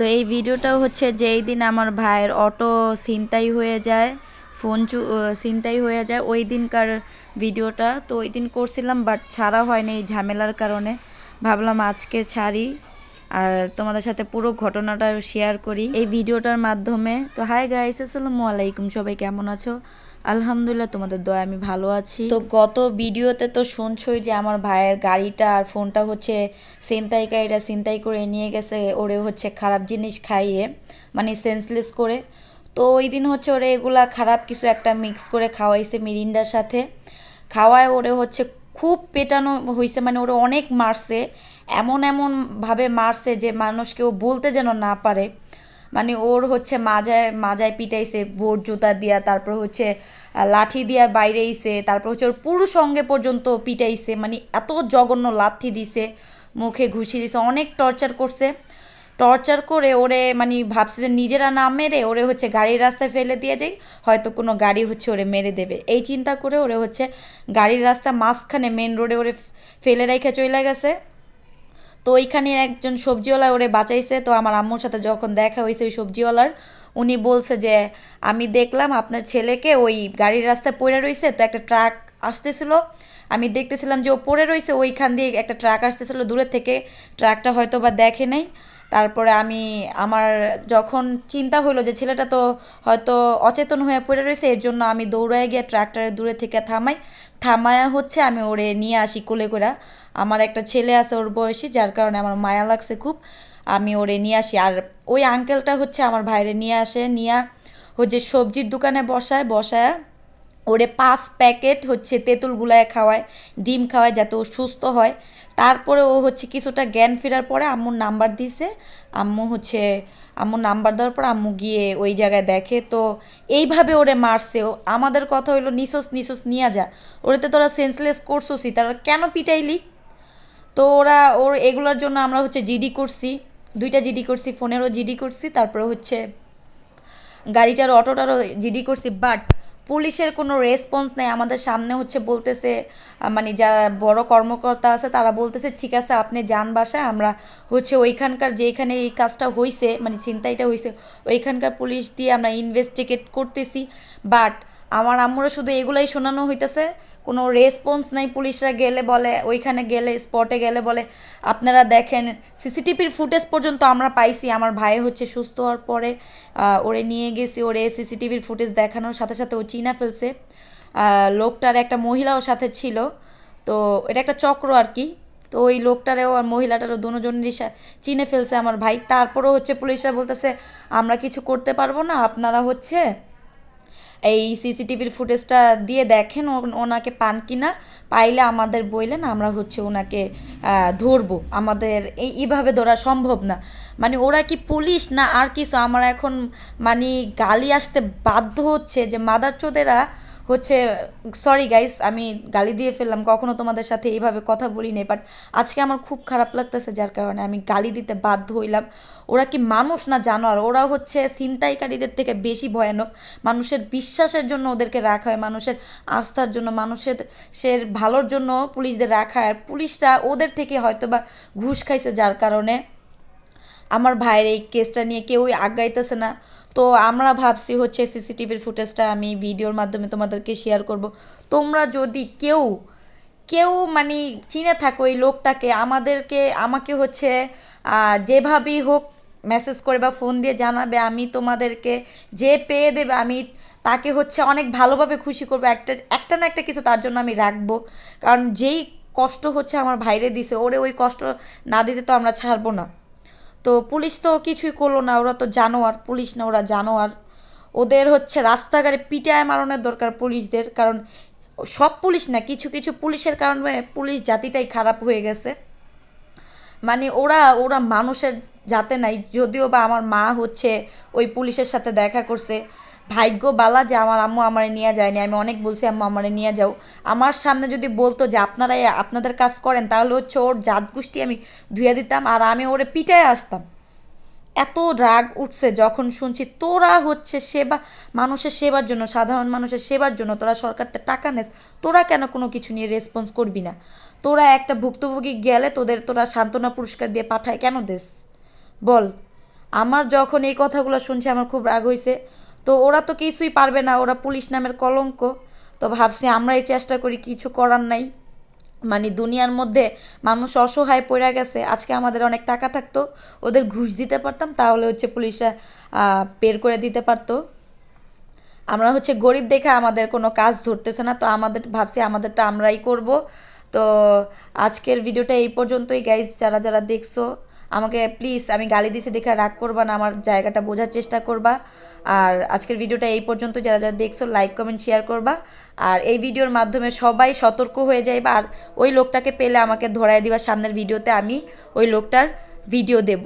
তো এই ভিডিওটাও হচ্ছে যেই দিন আমার ভাইয়ের অটো ছিনতাই হয়ে যায়, ফোন চু ছিনতাই হয়ে যায়, ওই দিনকার ভিডিওটা। তো ওই দিন করছিলাম বাট ছাড়া হয়নি এই ঝামেলার কারণে। ভাবলাম আজকে ছাড়ি, আর তোমাদের সাথে পুরো ঘটনাটা শেয়ার করি এই ভিডিওটার মাধ্যমে। তো হাই গাইস আসসালামু আলাইকুম, সবাই কেমন আছো? আলহামদুলিল্লাহ, তোমাদের দয়া আমি ভালো আছি। তো গত ভিডিওতে তো শুনছই যে আমার ভাইয়ের গাড়িটা আর ফোনটা হচ্ছে ছিনতাইকারীরা ছিনতাই করে নিয়ে গেছে, ওরে হচ্ছে খারাপ জিনিস খাইয়ে মানে সেন্সলেস করে। তো ওই দিন হচ্ছে ওরে এগুলা খারাপ কিছু একটা মিক্স করে খাওয়াইছে মিরিন্ডার সাথে। খাওয়ায় ওরে হচ্ছে খুব পেটানো হয়েছে মানে ওরে অনেক মারছে, এমন এমনভাবে মারছে যে মানুষ কেউ বলতে যেন না পারে। মানে ওর হচ্ছে মাজায় মাজায় পিটাইছে বোট জুতা দিয়া, তারপর হচ্ছে লাঠি দিয়া বাইরে আইছে, তারপর হচ্ছে ওর পুরো সঙ্গে পর্যন্ত পিটাইছে মানে এত জঘন্য লাথি দিছে, মুখে ঘুষি দিছে, অনেক টর্চার করছে। টর্চার করে ওরে মানে ভাবছে যে নিজেরা না মেরে ওরে হচ্ছে গাড়ির রাস্তায় ফেলে দিয়ে যাই হয়তো কোনো গাড়ি হচ্ছে ওরে মেরে দেবে। এই চিন্তা করে ওরে হচ্ছে গাড়ির রাস্তা মাঝখানে মেন রোডে ওরে ফেলে রেখে চলে গেছে। তো ওইখানে একজন সবজিওয়ালা ওরে বাঁচাইছে। তো আমার আম্মুর সাথে যখন দেখা হয়েছে ওই সবজিওয়ালার, উনি বলছে যে, আমি দেখলাম আপনার ছেলেকে ওই গাড়ির রাস্তায় পড়ে রয়েছে তো একটা ট্রাক আসতেছিল। আমি দেখতেছিলাম যে ও পড়ে রয়েছে ওইখান দিয়ে একটা ট্রাক আসতেছিল দূরের থেকে। ট্রাকটা হয়তো বা দেখে নাই। তারপরে আমি আমার যখন চিন্তা হলো যে ছেলেটা তো হয়তো অচেতন হয়ে পড়ে রয়েছে, এর জন্য আমি দৌড়ায় গিয়ে ট্রাকটারে দূরে থেকে থামাই। থামায়া হচ্ছে আমি ওরে নিয়ে আসি কোলে করে। আমার একটা ছেলে আছে ওর বয়সী, যার কারণে আমার মায়া লাগছে খুব। আমি ওরে নিয়ে আসি। আর ওই আঙ্কেলটা হচ্ছে আমার ভাইরে নিয়ে আসে, নিয়ে হচ্ছে সবজির দোকানে বসায় বসায় ওরে পাঁচ প্যাকেট হচ্ছে তেঁতুল গুলায় খাওয়ায়, ডিম খাওয়ায় যাতে ও সুস্থ হয়। তারপরে ও হচ্ছে কিছুটা জ্ঞান ফেরার পরে আম্মুর নাম্বার দিছে। আম্মু হচ্ছে আম্মুর নাম্বার দেওয়ার পর আম্মু গিয়ে ওই জায়গায় দেখে, তো এইভাবে ওরে মারছে। ও আমাদের কথা হইল, নিসোস নিসোস, নিয়ে যা। ওরে তো তোরা সেন্সলেস করছোসই, তারা কেন পিটাইলি? তো ওরা, ওর এগুলোর জন্য আমরা হচ্ছে জিডি করছি, দুইটা জিডি করছি, ফোনেরও জিডি করছি, তারপরে হচ্ছে গাড়িটার অটোটারও জিডি করছি বাট পুলিশের কোনো রেসপন্স নেই। আমাদের সামনে হচ্ছে বলতেছে মানে যারা বড় কর্মকর্তা আছে, তারা বলতেছে, ঠিক আছে, আপনি যান বাসায়, আমরা হচ্ছে ওইখানকার যেখানে এই কাজটা হয়েছে মানে চিন্তাইটা হয়েছে ওইখানকার পুলিশ দিয়ে আমরা ইনভেস্টিগেট করতেছি। বাট আমার আম্মুরা শুধু এগুলাই শোনানো হইতেছে। কোনো রেসপন্স নাই, পুলিশরা গেলে বলে, ওইখানে গেলে স্পটে গেলে বলে, আপনারা দেখেন সিসিটিভির ফুটেজ পর্যন্ত আমরা পাইছি, আমার ভাই হচ্ছে সুস্থ হওয়ার পরে ওরে নিয়ে গেছি, ওরে সিসিটিভির ফুটেজ দেখানোর সাথে সাথে ও চিনা ফেলছে। লোকটার একটা মহিলাও সাথে ছিল। তো এটা একটা চক্র আর কি। তো ওই লোকটারেও আর মহিলাটারও দুজনেরই চিনে ফেলছে আমার ভাই। তারপরেও হচ্ছে পুলিশরা বলতেছে, আমরা কিছু করতে পারব না, আপনারা হচ্ছে এই সিসিটিভির ফুটেজটা দিয়ে দেখেন ওনাকে পান কিনা, পাইলে আমাদের বললেন আমরা হচ্ছে ওনাকে ধরবো। আমাদের এই, এইভাবে ধরা সম্ভব না। মানে ওরা কি পুলিশ না আর কিছু? আমার এখন মানে গালি আসতে বাধ্য হচ্ছে যে মাদার চোদেরা হচ্ছে সরি গাইস আমি গালি দিয়ে ফেললাম, কখনো তোমাদের সাথে এইভাবে কথা বলি নাই বাট আজকে আমার খুব খারাপ লাগতেছে, যার কারণে আমি গালি দিতে বাধ্য হইলাম। ওরা কি মানুষ না জানোয়ার? ওরা হচ্ছে ছিনতাইকারীদের থেকে বেশি ভয়ানক। মানুষের বিশ্বাসের জন্য ওদেরকে রাখা হয়, মানুষের আস্থার জন্য, মানুষের সের ভালোর জন্য পুলিশদের রাখা হয়, আর পুলিশরা ওদের থেকে হয়তো বা ঘুষ খাইছে, যার কারণে আমার ভাইয়ের এই কেসটা নিয়ে কেউই আগাইতেছে না। তো আমরা ভাবছি হচ্ছে সিসিটিভির ফুটেজটা আমি ভিডিওর মাধ্যমে তোমাদেরকে শেয়ার করব। তোমরা যদি কেউ কেউ মানে চিনে থাকো এই লোকটাকে, আমাদেরকে, আমাকে হচ্ছে যেভাবেই হোক মেসেজ করে বা ফোন দিয়ে জানাবে, আমি তোমাদেরকে যে পেয়ে দেবে, আমি তাকে হচ্ছে অনেক ভালোভাবে খুশি করব। একটা একটা না একটা কিছু তার জন্য আমি রাখব। কারণ যেই কষ্ট হচ্ছে আমার ভাইরে দিছে, ওরে ওই কষ্ট না দিতে তো আমরা ছাড়বো না। তো পুলিশ তো কিছুই করল না, ওরা তো জানোয়ার, পুলিশ না, ওরা জানোয়ার। ওদের হচ্ছে রাস্তাঘাটে পিটায় মারণের দরকার পুলিশদের, কারণ সব পুলিশ না, কিছু কিছু পুলিশের কারণে পুলিশ জাতিটাই খারাপ হয়ে গেছে। মানে ওরা ওরা মানুষের যাতে নাই, যদিও বা আমার মা হচ্ছে ওই পুলিশের সাথে দেখা করছে। ভাগ্য বালা যে আমার আম্মু আমারে নিয়ে যায়নি, আমি অনেক বলছি, আম্মু, আমারে নিয়ে যাও। আমার সামনে যদি বলতো যে আপনারা এ- আপনাদের কাজ করেন, তাহলে হচ্ছে ওর জাত গোষ্ঠী আমি ধুয়ে দিতাম আর আমি ওরে পিটায় আসতাম। এত রাগ উঠছে যখন শুনছি, তোরা হচ্ছে সেবা, মানুষের সেবার জন্য, সাধারণ মানুষের সেবার জন্য তোরা সরকার থেকে টাকা নেস, তোরা কেন কোনো কিছু নিয়ে রেসপন্স করবি না? তোরা একটা ভুক্তভোগী গেলে তোদের, তোরা সান্ত্বনা পুরস্কার দিয়ে পাঠায় কেন দেস? বল। আমার যখন এই কথাগুলো শুনছে, আমার খুব রাগ হয়েছে তো ওরা তো কিছুই পারবে না, ওরা পুলিশ নামের কলঙ্ক। তো ভাবছি আমরাই চেষ্টা করি, কিছু করার নাই। মানে দুনিয়ার মধ্যে মানুষ অসহায় পড়ে গেছে, আজকে আমাদের অনেক টাকা থাকতো, ওদের ঘুষ দিতে পারতাম, তাহলে হচ্ছে পুলিশরা বের করে দিতে পারতো। আমরা হচ্ছে গরিব দেখে আমাদের কোনো কাজ ধরতেছে না, তো আমাদের, ভাবছি আমাদেরটা আমরাই করব। তো আজকের ভিডিওটা এই পর্যন্তই গাইজ যারা যারা দেখছ আমাকে প্লিজ আমি গালি দিছি দেখে রাগ করবা না, আমার জায়গাটা বোঝার চেষ্টা করবা। আর আজকের ভিডিওটা এই পর্যন্ত, যারা যারা দেখছ লাইক কমেন্ট শেয়ার করবা। আর এই ভিডিওর মাধ্যমে সবাই সতর্ক হয়ে যাইবা, আর ওই লোকটাকে পেলে আমাকে ধরায় দিবা সামনের ভিডিওতে, আমি ওই লোকটার ভিডিও দেব।